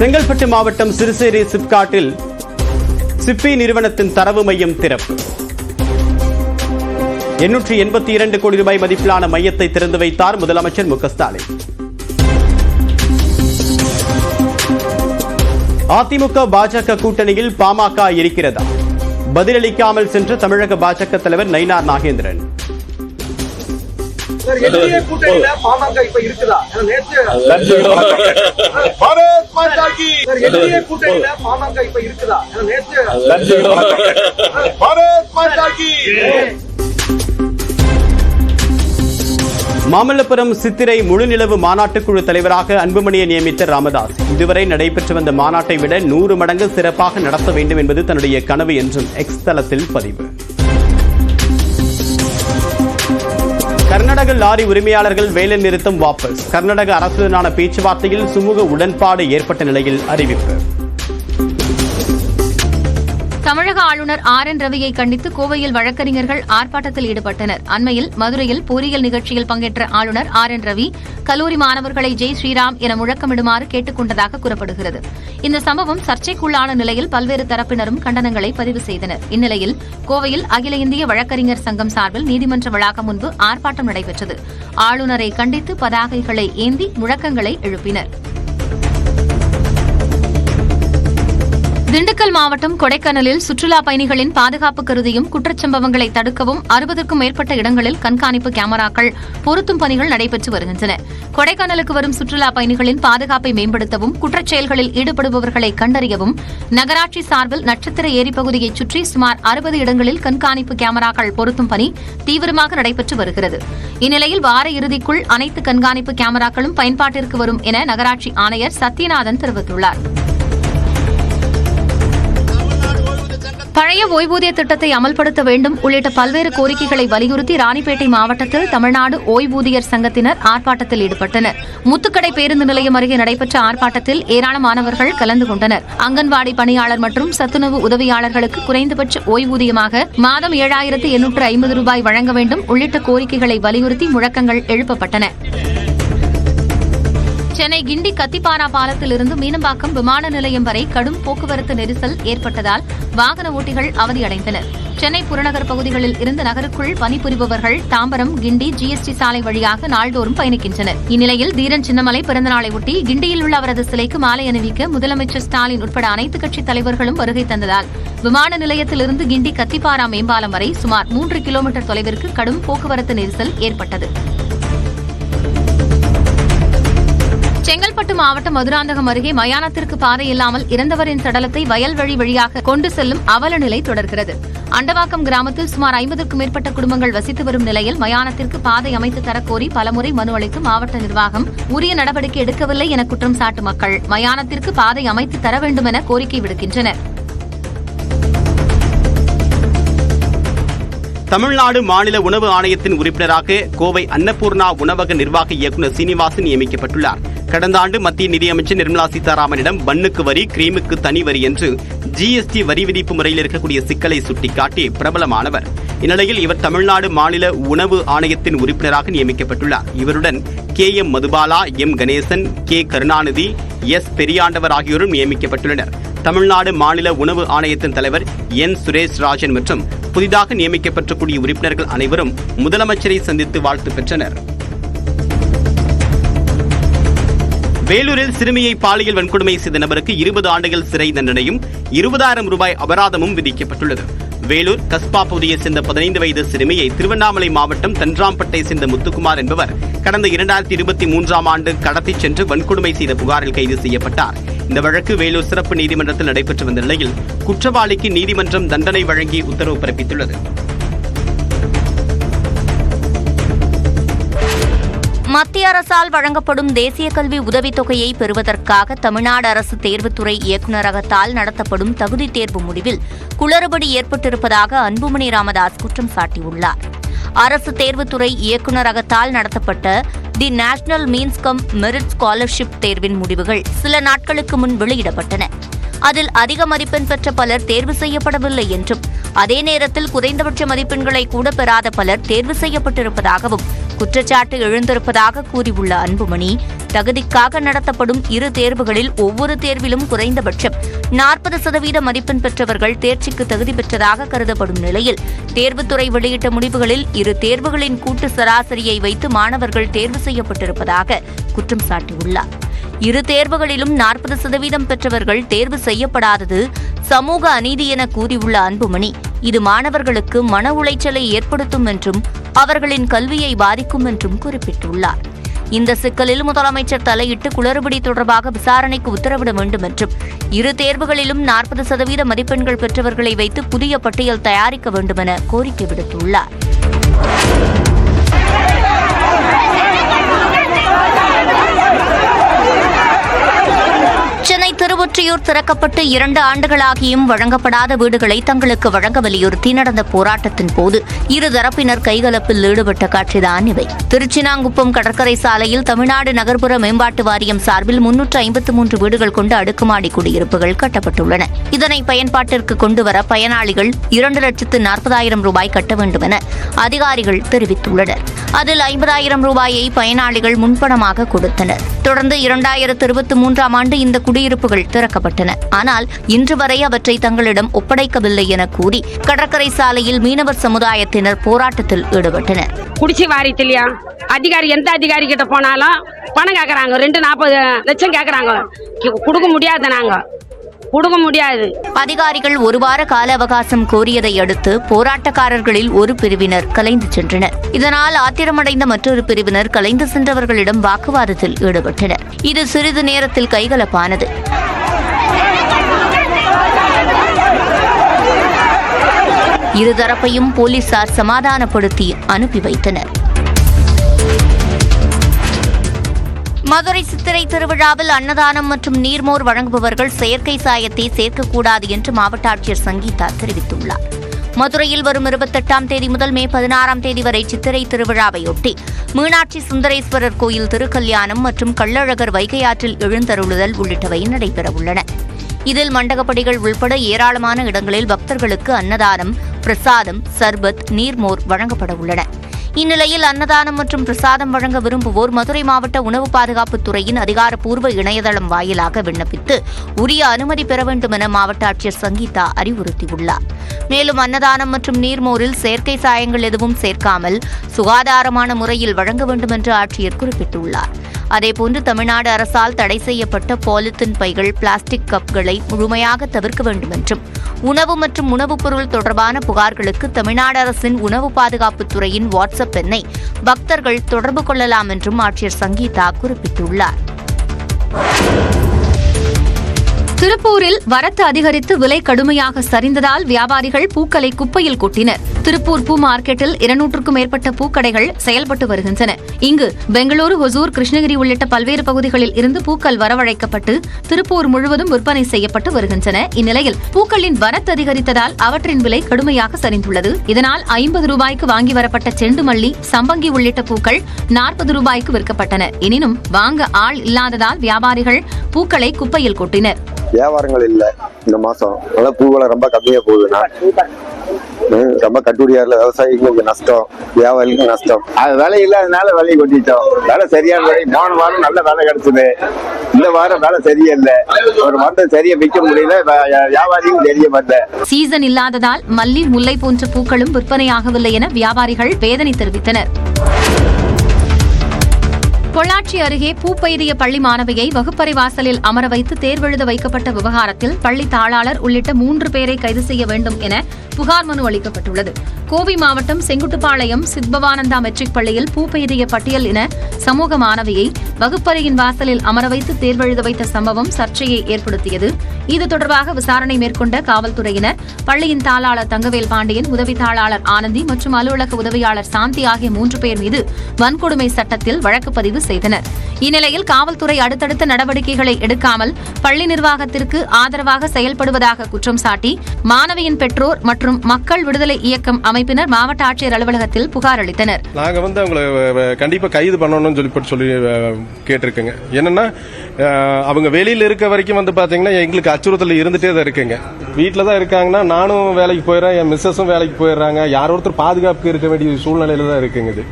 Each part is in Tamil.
செங்கல்பட்டு மாவட்டம் சிறுசேரி சிப்காட்டில் சிப்பி நிறுவனத்தின் தரவு மையம் திறப்பு. எண்ணூற்றி எண்பத்தி இரண்டு கோடி ரூபாய் மதிப்பிலான மையத்தை திறந்து வைத்தார் முதலமைச்சர் மு ஸ்டாலின். அதிமுக பாஜக கூட்டணியில் பாமக இருக்கிறதா? பதிலளிக்காமல் சென்ற தமிழக பாஜக தலைவர் நயினார் நாகேந்திரன். பாமக இப்ப இருக்குதா? ஏன்னா நேற்று பாரத் மாதா கி சார் என்டிஏ கூட்டணியில பாமக இப்ப இருக்குதா? ஏன்னா நேற்று பாரத் மாதா கி மாமல்லபுரம் சித்திரை முழுநிலவு மாநாட்டுக்குழு தலைவராக அன்புமணியை நியமித்த ராமதாஸ் இதுவரை நடைபெற்று வந்த மாநாட்டை விட நூறு மடங்கு சிறப்பாக நடத்த வேண்டும் என்பது தன்னுடைய கனவு என்றும் எக்ஸ் தளத்தில் பதிவு. கர்நாடக லாரி உரிமையாளர்கள் வேலை நிறுத்தம் வாபஸ். கர்நாடக அரசுடனான பேச்சுவார்த்தையில் சுமூக உடன்பாடு ஏற்பட்ட நிலையில் அறிவிப்பு. தமிழக ஆளுநர் ஆர் என் ரவியை கண்டித்து கோவையில் வழக்கறிஞர்கள் ஆர்ப்பாட்டத்தில் ஈடுபட்டனர். அண்மையில் மதுரையில் பொறியியல் நிகழ்ச்சியில் பங்கேற்ற ஆளுநர் ஆர் என் ரவி கல்லூரி மாணவர்களை ஜெய் ஸ்ரீராம் என முழக்கமிடுமாறு கேட்டுக் கொண்டதாக கூறப்படுகிறது. இந்த சம்பவம் சர்ச்சைக்குள்ளான நிலையில் பல்வேறு தரப்பினரும் கண்டனங்களை பதிவு செய்தனர். இந்நிலையில் கோவையில் அகில இந்திய வழக்கறிஞர் சங்கம் சார்பில் நீதிமன்ற வளாகம் முன்பு ஆர்ப்பாட்டம் நடைபெற்றது. ஆளுநரை கண்டித்து பதாகைகளை ஏந்தி முழக்கங்களை எழுப்பினர். திண்டுக்கல் மாவட்டம் கொடைக்கானலில் சுற்றுலா பயணிகளின் பாதுகாப்பு கருதியும் குற்றச்சம்பவங்களை தடுக்கவும் அறுபதுக்கும் மேற்பட்ட இடங்களில் கண்காணிப்பு கேமராக்கள் பொருத்தும் பணிகள் நடைபெற்று வருகின்றன. கொடைக்கானலுக்கு வரும் சுற்றுலா பயணிகளின் பாதுகாப்பை மேம்படுத்தவும் குற்றச்செயல்களில் ஈடுபடுபவர்களை கண்டறியவும் நகராட்சி சார்பில் நட்சத்திர ஏரிப்பகுதியைச் சுற்றி சுமார் அறுபது இடங்களில் கண்காணிப்பு கேமராக்கள் பொருத்தும் பணி தீவிரமாக நடைபெற்று வருகிறது. இந்நிலையில் வார இறுதிக்குள் அனைத்து கண்காணிப்பு கேமராக்களும் பயன்பாட்டிற்கு வரும் என நகராட்சி ஆணையர் சத்யநாதன் தெரிவித்துள்ளார். பழைய ஓய்வூதிய திட்டத்தை அமல்படுத்த வேண்டும் உள்ளிட்ட பல்வேறு கோரிக்கைகளை வலியுறுத்தி ராணிப்பேட்டை மாவட்டத்தில் தமிழ்நாடு ஓய்வூதியர் சங்கத்தினர் ஆர்ப்பாட்டத்தில் ஈடுபட்டனர். முத்துக்கடை பேருந்து நிலையம் அருகே நடைபெற்ற ஆர்ப்பாட்டத்தில் ஏராளமானவர்கள் கலந்து கொண்டனர். அங்கன்வாடி பணியாளர் மற்றும் சத்துணவு உதவியாளர்களுக்கு குறைந்தபட்ச ஓய்வூதியமாக மாதம் ஏழாயிரத்து எண்ணூற்று ஐம்பது ரூபாய் வழங்க வேண்டும் உள்ளிட்ட கோரிக்கைகளை வலியுறுத்தி முழக்கங்கள் எழுப்பப்பட்டன. சென்னை கிண்டி கத்திப்பாரா பாலத்திலிருந்து மீனம்பாக்கம் விமான நிலையம் வரை கடும் போக்குவரத்து நெரிசல் ஏற்பட்டதால் வாகன ஓட்டிகள் அவதியடைந்தனர். சென்னை புறநகர் பகுதிகளில் இருந்து நகருக்குள் பணிபுரிபவர்கள் தாம்பரம் கிண்டி ஜிஎஸ்டி சாலை வழியாக நாள்தோறும் பயணிக்கின்றனர். இந்நிலையில் தீரன் சின்னமலை பிறந்தநாளை ஒட்டி கிண்டியில் உள்ள அவரது சிலைக்கு மாலை அணிவிக்க முதலமைச்சர் ஸ்டாலின் உட்பட அனைத்துக் கட்சித் தலைவர்களும் வருகை தந்ததால் விமான நிலையத்திலிருந்து கிண்டி கத்திப்பாரா மேம்பாலம் வரை சுமார் மூன்று கிலோமீட்டர் தொலைவிற்கு கடும் போக்குவரத்து நெரிசல் ஏற்பட்டது. செங்கல்பட்டு மாவட்டம் மதுராந்தகம் அருகே மயானத்திற்கு பாதை இல்லாமல் இறந்தவரின் சடலத்தை வயல்வழி வழியாக கொண்டு செல்லும் அவல நிலை தொடர்கிறது. அண்டவாக்கம் கிராமத்தில் சுமார் ஐம்பதுக்கும் மேற்பட்ட குடும்பங்கள் வசித்து வரும் நிலையில் மயானத்திற்கு பாதை அமைத்து தரக்கோரி பலமுறை மனு அளித்து மாவட்ட நிர்வாகம் உரிய நடவடிக்கை எடுக்கவில்லை என குற்றம் சாட்டு மக்கள். மயானத்திற்கு பாதை அமைத்து தர வேண்டும் என கோரிக்கை விடுக்கின்றனர். தமிழ்நாடு மாநில உணவு ஆணையத்தின் உறுப்பினராக கோவை அன்னபூர்ணா உணவக நிர்வாக இயக்குநர் சீனிவாசன் நியமிக்கப்பட்டுள்ளார். கடந்த ஆண்டு மத்திய நிதியமைச்சர் நிர்மலா சீதாராமனிடம் பன்னுக்கு வரி கிரீமுக்கு தனி வரி என்று ஜிஎஸ்டி வரி விதிப்பு முறையில் இருக்கக்கூடிய சிக்கலை சுட்டிக்காட்டி பிரபலமானவர். இந்நிலையில் இவர் தமிழ்நாடு மாநில உணவு ஆணையத்தின் உறுப்பினராக நியமிக்கப்பட்டுள்ளார். இவருடன் K M Madhubala M Ganesan K Karunanidhi S Periyandavar ஆகியோரும் நியமிக்கப்பட்டுள்ளனர். தமிழ்நாடு மாநில உணவு ஆணையத்தின் தலைவர் என் சுரேஷ் ராஜன் மற்றும் புதிதாக நியமிக்கப்பட்டக்கூடிய உறுப்பினர்கள் அனைவரும் முதலமைச்சரை சந்தித்து வாழ்த்து பெற்றனர். வேலூரில் சிறுமியை பாலியல் வன்கொடுமை செய்த நபருக்கு இருபது ஆண்டுகள் சிறை தண்டனையும் இருபதாயிரம் ரூபாய் அபராதமும் விதிக்கப்பட்டுள்ளது. வேலூர் கஸ்பா பகுதியைச் சேர்ந்த பதினைந்து வயது சிறுமியை திருவண்ணாமலை மாவட்டம் தன்றாம்பட்டை சேர்ந்த முத்துக்குமார் என்பவர் கடந்த இரண்டாயிரத்தி இருபத்தி மூன்றாம் ஆண்டு கடத்திச் சென்று வன்கொடுமை செய்த புகாரில் கைது செய்யப்பட்டார். இந்த வழக்கு வேலூர் சிறப்பு நீதிமன்றத்தில் நடைபெற்று வந்த நிலையில் குற்றவாளிக்கு நீதிமன்றம் தண்டனை வழங்கி உத்தரவு பிறப்பித்துள்ளது. மத்திய அரசால் வழங்கப்படும் தேசிய கல்வி உதவித்தொகையை பெறுவதற்காக தமிழ்நாடு அரசு தேர்வுத்துறை இயக்குநரகத்தால் நடத்தப்படும் தகுதித் தேர்வு முடிவில் குளறுபடி ஏற்பட்டிருப்பதாக அன்புமணி ராமதாஸ் குற்றம் சாட்டியுள்ளார். அரசு தேர்வுத்துறை இயக்குநரகத்தால் நடத்தப்பட்ட the national means cum merit scholarship தேர்வின் முடிவுகள் சில நாட்களுக்கு முன் வெளியிடப்பட்டன. அதில் அதிக மதிப்பெண் பெற்ற பலர் தேர்வு செய்யப்படவில்லை என்றும் அதே நேரத்தில் குறைந்தபட்ச மதிப்பெண்களை கூட பெறாத பலர் தேர்வு செய்யப்பட்டிருப்பதாகவும் குற்றச்சாட்டு எழுந்திருப்பதாக கூறியுள்ள அன்புமணி தகுதிக்காக நடத்தப்படும் இரு தேர்வுகளில் ஒவ்வொரு தேர்விலும் குறைந்தபட்சம் நாற்பது சதவீத மதிப்பெண் பெற்றவர்கள் தேர்ச்சிக்கு தகுதி பெற்றதாக கருதப்படும் நிலையில் தேர்வுத்துறை வெளியிட்ட முடிவுகளில் இரு தேர்வுகளின் கூட்டு சராசரியை வைத்து மாணவர்கள் தேர்வு செய்யப்பட்டிருப்பதாக குற்றம் சாட்டியுள்ளார். இரு தேர்வுகளிலும் நாற்பது சதவீதம் பெற்றவர்கள் தேர்வு செய்யப்படாதது சமூக அநீதி என கூறியுள்ள அன்புமணி இது மாணவர்களுக்கு மன உளைச்சலை ஏற்படுத்தும் என்றும் அவர்களின் கல்வியை பாதிக்கும் என்றும் குறிப்பிட்டுள்ளார். இந்த சிக்கலில் முதலமைச்சர் தலையிட்டு குளறுபடி தொடர்பாக விசாரணைக்கு உத்தரவிட வேண்டும் என்றும் இரு தேர்வுகளிலும் நாற்பது சதவீத மதிப்பெண்கள் பெற்றவர்களை வைத்து புதிய பட்டியல் தயாரிக்க வேண்டும் என கோரிக்கை விடுத்துள்ளார். திருவொற்றியூர் திறக்கப்பட்டு இரண்டு ஆண்டுகளாகியும் வழங்கப்படாத வீடுகளை தங்களுக்கு வழங்க வலியுறுத்தி நடந்த போராட்டத்தின் போது இருதரப்பினர் கைகலப்பில் ஈடுபட்ட காட்சிதான் இவை. திருச்சினாங்குப்பம் கடற்கரை சாலையில் தமிழ்நாடு நகர்ப்புற மேம்பாட்டு வாரியம் சார்பில் முன்னூற்று ஐம்பத்து மூன்று வீடுகள் கொண்ட அடுக்குமாடி குடியிருப்புகள் கட்டப்பட்டுள்ளன. இதனை பயன்பாட்டிற்கு கொண்டுவர பயனாளிகள் இரண்டு லட்சத்து நாற்பதாயிரம் ரூபாய் கட்ட வேண்டும் என அதிகாரிகள் தெரிவித்துள்ளனர். அதில் ஐம்பதாயிரம் ரூபாயை பயனாளிகள் முன்பணமாக கொடுத்தனர். தொடர்ந்து இரண்டாயிரத்து இருபத்தி மூன்றாம் ஆண்டு இந்த குடியிருப்புகள் திறக்கப்பட்டன. ஆனால் இன்று வரை அவற்றை தங்களிடம் ஒப்படைக்கவில்லை என கூறி கடற்கரை சாலையில் மீனவர் சமுதாயத்தினர் போராட்டத்தில் ஈடுபட்டனர். குடிச்சி வாரியத்திலையா அதிகாரி எந்த அதிகாரி கிட்ட போனாலும் பணம் கேக்குறாங்க. ரெண்டு நாற்பது லட்சம் கேட்கறாங்க கொடுக்க முடியாது நாங்கள் கொடுக்க முடியாது. அதிகாரிகள் ஒரு வார கால அவகாசம் கோரியதை அடுத்து போராட்டக்காரர்களில் ஒரு பிரிவினர் கலைந்து சென்றனர். இதனால் ஆத்திரமடைந்த மற்றொரு பிரிவினர் கலைந்து சென்றவர்களிடம் வாக்குவாதத்தில் ஈடுபட்டனர். இது சிறிது நேரத்தில் கைகலப்பானது. இருதரப்பையும் போலீசார் சமாதானப்படுத்தி அனுப்பி வைத்தனர். மதுரை சித்திரை திருவிழாவில் அன்னதானம் மற்றும் நீர்மோர் வழங்குபவர்கள் செயற்கை சாயத்தை சேர்க்கக்கூடாது என்று மாவட்ட ஆட்சியர் சங்கீதா தெரிவித்துள்ளார். மதுரையில் வரும் இருபத்தெட்டாம் தேதி முதல் மே பதினாறாம் தேதி வரை சித்திரை திருவிழாவையொட்டி மீனாட்சி சுந்தரேஸ்வரர் கோயில் திருக்கல்யாணம் மற்றும் கள்ளழகர் வைகை ஆற்றில் எழுந்தருளுதல் உள்ளிட்டவை நடைபெறவுள்ளன. இதில் மண்டகப்படிகள் உள்பட ஏராளமான இடங்களில் பக்தர்களுக்கு அன்னதானம் பிரசாதம் சர்பத் நீர்மோர் வழங்கப்பட உள்ளன இந்நிலையில் அன்னதானம் மற்றும் பிரசாதம் வழங்க விரும்புவோர் மதுரை மாவட்ட உணவு பாதுகாப்புத் துறையின் அதிகாரப்பூர்வ இணையதளம் வாயிலாக விண்ணப்பித்து உரிய அனுமதி பெற வேண்டும் என மாவட்ட ஆட்சியர் சங்கீதா அறிவுறுத்தியுள்ளார். மேலும் அன்னதானம் மற்றும் நீர்மோரில் செயற்கை சாயங்கள் எதுவும் சேர்க்காமல் சுகாதாரமான முறையில் வழங்க வேண்டும் என்று ஆட்சியர் குறிப்பிட்டுள்ளார். அதேபோன்று தமிழ்நாடு அரசால் தடை செய்யப்பட்ட பாலித்தீன் பைகள் பிளாஸ்டிக் கப்களை முழுமையாக தவிர்க்க வேண்டும் என்றும் உணவு மற்றும் உணவுப் பொருள் தொடர்பான புகார்களுக்கு தமிழ்நாடு அரசின் உணவு பாதுகாப்புத் துறையின் வாட்ஸ்அப் எண்ணை பக்தர்கள் தொடர்பு கொள்ளலாம் என்றும் ஆட்சியர் சங்கீதா குறிப்பிட்டுள்ளார். திருப்பூரில் வரத்து அதிகரித்து விலை கடுமையாக சரிந்ததால் வியாபாரிகள் பூக்களை குப்பையில் கொட்டினர். திருப்பூர் பூ மார்க்கெட்டில் இருநூற்றுக்கும் மேற்பட்ட பூக்கடைகள் செயல்பட்டு வருகின்றன. இங்கு பெங்களூரு ஹொசூர் கிருஷ்ணகிரி உள்ளிட்ட பல்வேறு பகுதிகளில் இருந்து பூக்கள் வரவழைக்கப்பட்டு திருப்பூர் முழுவதும் விற்பனை செய்யப்பட்டு வருகின்றன. இந்நிலையில் பூக்களின் வரத்து அதிகரித்ததால் அவற்றின் விலை கடுமையாக சரிந்துள்ளது. இதனால் ஐம்பது ரூபாய்க்கு வாங்கி வரப்பட்ட செண்டு மல்லி சம்பங்கி உள்ளிட்ட பூக்கள் நாற்பது ரூபாய்க்கு விற்கப்பட்டன. எனினும் வாங்க ஆள் இல்லாததால் வியாபாரிகள் பூக்களை குப்பையில் கொட்டினர். வியாபாரங்கள் இல்ல இந்த மாசம். அதனால பூவெல்லாம் ரொம்ப கம்மியா போகுதுண்ணா ரொம்ப கட்டுப்படியா இல்ல விவசாயிகளுக்கு நஷ்டம் வியாபாரிகளுக்கு நஷ்டம். அது விலை இல்லாதனால விலையை கொட்டிட்டோம். வேலை சரியான விலை. போன வாரம் நல்ல வேலை கிடைச்சது. இந்த வாரம் வேலை சரியில்லை. ஒரு மருந்து சரியா விற்க முடியல. வியாபாரியும் தெரிய வரல. சீசன் இல்லாததால் மல்லி முல்லை போன்ற பூக்களும் விற்பனையாகவில்லை என வியாபாரிகள் வேதனை தெரிவித்தனர். பொள்ளாச்சி அருகே பூப்பெய்திய பள்ளி மாணவியை வகுப்பறை வாசலில் அமர வைத்து தேர்வெழுத வைக்கப்பட்ட விவகாரத்தில் பள்ளி தாளாளர் உள்ளிட்ட மூன்று பேரை கைது செய்ய வேண்டும் என புகார் மனு அளிக்கப்பட்டுள்ளது. கோவை மாவட்டம் செங்குட்டுப்பாளையம் சித்பவானந்தா மெட்ரிக் பள்ளியில் பூப்பெய்திய பட்டியல் என சமூக மாணவியை வகுப்பறையின் வாசலில் அமர வைத்து தேர்வெழுத வைத்த சம்பவம் சர்ச்சையை ஏற்படுத்தியது. இது தொடர்பாக விசாரணை மேற்கொண்ட காவல்துறையினர் பள்ளியின் தாளாளர் தங்கவேல் பாண்டியன் உதவி தாளாளர் ஆனந்தி மற்றும் அலுவலக உதவியாளர் சாந்தி ஆகிய மூன்று பேர் மீது வன்கொடுமை சட்டத்தில் வழக்கு பதிவு செய்தனர். இந்நிலையில் காவல்துறை அடுத்தடுத்த நடவடிக்கைகளை எடுக்காமல் பள்ளி நிர்வாகத்திற்கு ஆதரவாக செயல்படுவதாக குற்றம் சாட்டி மாணவியின் பெற்றோர் மற்றும் மக்கள் விடுதலை இயக்கம் அமைப்பினர் மாவட்ட ஆட்சியர் அலுவலகத்தில் புகார் அளித்தனர். நாங்கள் வந்து அவங்கள கண்டிப்பாக கைது பண்ணணும்னு சொல்லி சொல்லி கேட்டிருக்கேங்க. என்னன்னா அவங்க வெளியில் இருக்க வரைக்கும் வந்து பார்த்தீங்கன்னா எங்களுக்கு அச்சுறுத்தல் இருந்துட்டே தான் இருக்குங்க. வீட்டில் தான் இருக்காங்கன்னா நானும் வேலைக்கு போயிடுறேன் என் மிஸ்ஸஸும் வேலைக்கு போயிடுறாங்க. யார் ஒருத்தர் பாதுகாப்புக்கு இருக்க வேண்டிய சூழ்நிலையில தான் இருக்குங்க இது.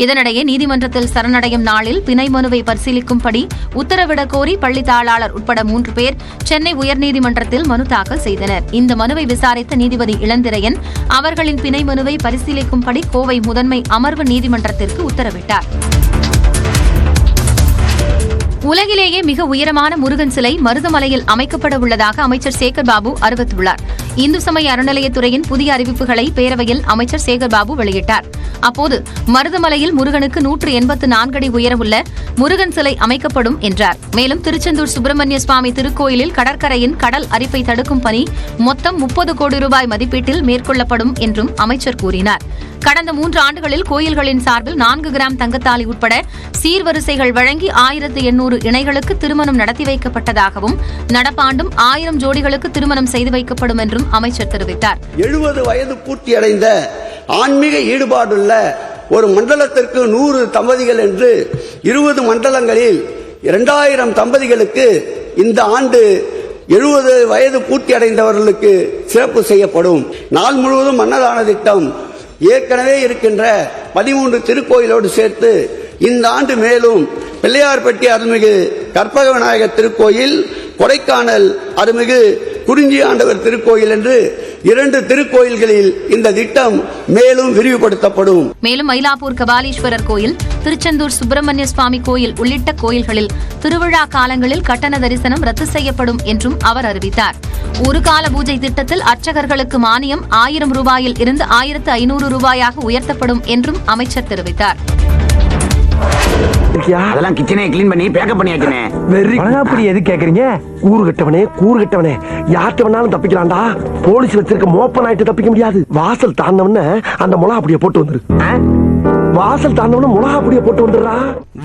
இதனிடையே நீதிமன்றத்தில் சரணடையும் நாளில் பிணை மனுவை பரிசீலிக்கும்படி உத்தரவிடக் கோரி பள்ளி தாளாளர் உட்பட மூன்று பேர் சென்னை உயர்நீதிமன்றத்தில் மனு தாக்கல் செய்தனர். இந்த மனுவை விசாரித்த நீதிபதி இளந்திரையன் அவர்களின் பிணை மனுவை பரிசீலிக்கும்படி கோவை முதன்மை அமர்வு நீதிமன்றத்திற்கு உத்தரவிட்டார். உலகிலேயே மிக உயரமான முருகன் சிலை மருதமலையில் அமைக்கப்பட உள்ளதாக அமைச்சர் சேகர் பாபு அறிவித்துள்ளார். இந்து சமய அறநிலையத்துறையின் புதிய அறிவிப்புகளை பேரவையில் அமைச்சர் சேகர்பாபு வெளியிட்டார். அப்போது மருதமலையில் முருகனுக்கு நூற்று எண்பத்து நான்கு அடி உயரமுள்ள முருகன் சிலை அமைக்கப்படும் என்றார். மேலும் திருச்செந்தூர் சுப்பிரமணிய சுவாமி திருக்கோயிலில் கடற்கரையின் கடல் அரிப்பை தடுக்கும் பணி மொத்தம் முப்பது கோடி ரூபாய் மதிப்பீட்டில் மேற்கொள்ளப்படும் என்றும் அமைச்சர் கூறினார். கடந்த மூன்று ஆண்டுகளில் கோயில்களின் சார்பில் நான்கு கிராம் தங்கத்தாலி உட்பட சீர்வரிசைகள் வழங்கி ஆயிரத்து எண்ணூறு இணைகளுக்கு திருமணம் நடத்தி வைக்கப்பட்டதாகவும் நடப்பாண்டும் ஆயிரம் ஜோடிகளுக்கு திருமணம் செய்து வைக்கப்படும் என்றும் அமைச்சர் தெரிவித்தார். எழுபது வயது பூர்த்தியடைந்த ஆன்மீக ஈடுபாடுள்ள ஒரு மண்டலத்திற்கு நூறு தம்பதிகள் என்று இருபது மண்டலங்களில் இரண்டாயிரம் தம்பதிகளுக்கு இந்த ஆண்டு எழுபது வயது பூர்த்தி அடைந்தவர்களுக்கு சிறப்பு செய்யப்படும். நாள் முழுவதும் அன்னதான திட்டம் ஏற்கனவே இருக்கின்ற பதிமூன்று திருக்கோயிலோடு சேர்த்து இந்த ஆண்டு மேலும் பிள்ளையார்பட்டி அருள்மிகு கற்பக விநாயகர் திருக்கோயில் கொடைக்கானல் அருமிகு குறிஞ்சி ஆண்டவர் திருக்கோயில் என்று இரண்டு திருக்கோயில்களில் இந்த திட்டம் மேலும் விரிவுபடுத்தப்படும். மேலும் மயிலாப்பூர் கபாலீஸ்வரர் கோயில் திருச்செந்தூர் சுப்பிரமணிய சுவாமி கோயில் உள்ளிட்ட கோயில்களில் திருவிழா காலங்களில் கட்டண தரிசனம் ரத்து செய்யப்படும் என்றும் அவர் அறிவித்தார். ஒரு கால பூஜை திட்டத்தில் அர்ச்சகர்களுக்கு மானியம் ஆயிரம் ரூபாயில் இருந்து ஆயிரத்து ஐநூறு ரூபாயாக உயர்த்தப்படும் என்றும் அமைச்சர் தெரிவித்தார். அதெல்லாம் கிச்சனே கிளீன் பண்ணி பேக்கப் பண்ணியாச்சுனே வெறி அப்படி எது கேக்குறீங்க? கூறு கட்டவனே கூறு கட்டவனே. யார்கிட்ட வேணாலும் தப்பிக்கலாம்டா. போலீஸ் வச்சிருக்க மோப்ப நாயிட்டு தப்பிக்க முடியாது. வாசல் தாண்டவன அந்த முளா அப்படியே போட்டு வந்துரு? வாசல் தாண்டவன முளா அப்படியே போட்டு வந்துடுறா.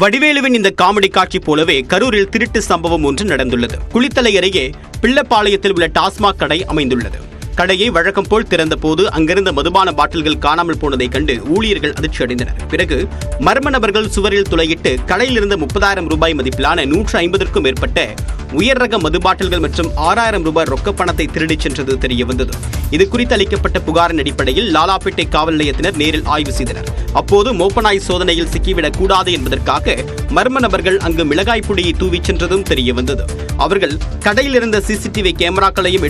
வடிவேலுவின் இந்த காமெடி காட்சி போலவே கரூரில் திருட்டு சம்பவம் ஒன்று நடந்துள்ளது. குளித்தலை அருகே பிள்ளப்பாளையத்தில் உள்ள டாஸ்மாக் கடை அமைந்துள்ளது. கடையை வழக்கம் போல் திறந்தபோது அங்கிருந்த மதுபான பாட்டில்கள் காணாமல் போனதை கண்டு ஊழியர்கள் அதிர்ச்சி அடைந்தனர் பிறகு மர்ம நபர்கள் சுவரில் துளையிட்டு கடையிலிருந்து முப்பதாயிரம் ரூபாய் மதிப்பிலான நூற்று ஐம்பதற்கும் மேற்பட்ட உயர் ரக மது பாட்டில்கள் மற்றும் ஆறாயிரம் ரூபாய் ரொக்க பணத்தை திருடிச் சென்றது தெரிய வந்தது இது குறித்து அளிக்கப்பட்ட புகாரின் அடிப்படையில் லாலாப்பேட்டை காவல் நிலையத்தினர் நேரில் ஆய்வு செய்தனர். அப்போது மோப்பநாய் சோதனையில் சிக்கிவிடக் கூடாது என்பதற்காக மர்ம நபர்கள் அங்கு மிளகாய் பொடியை தூவிச் சென்றதும் தெரிய வந்தது அவர்கள் கடையில் இருந்த சிசிடிவி கேமராக்களையும்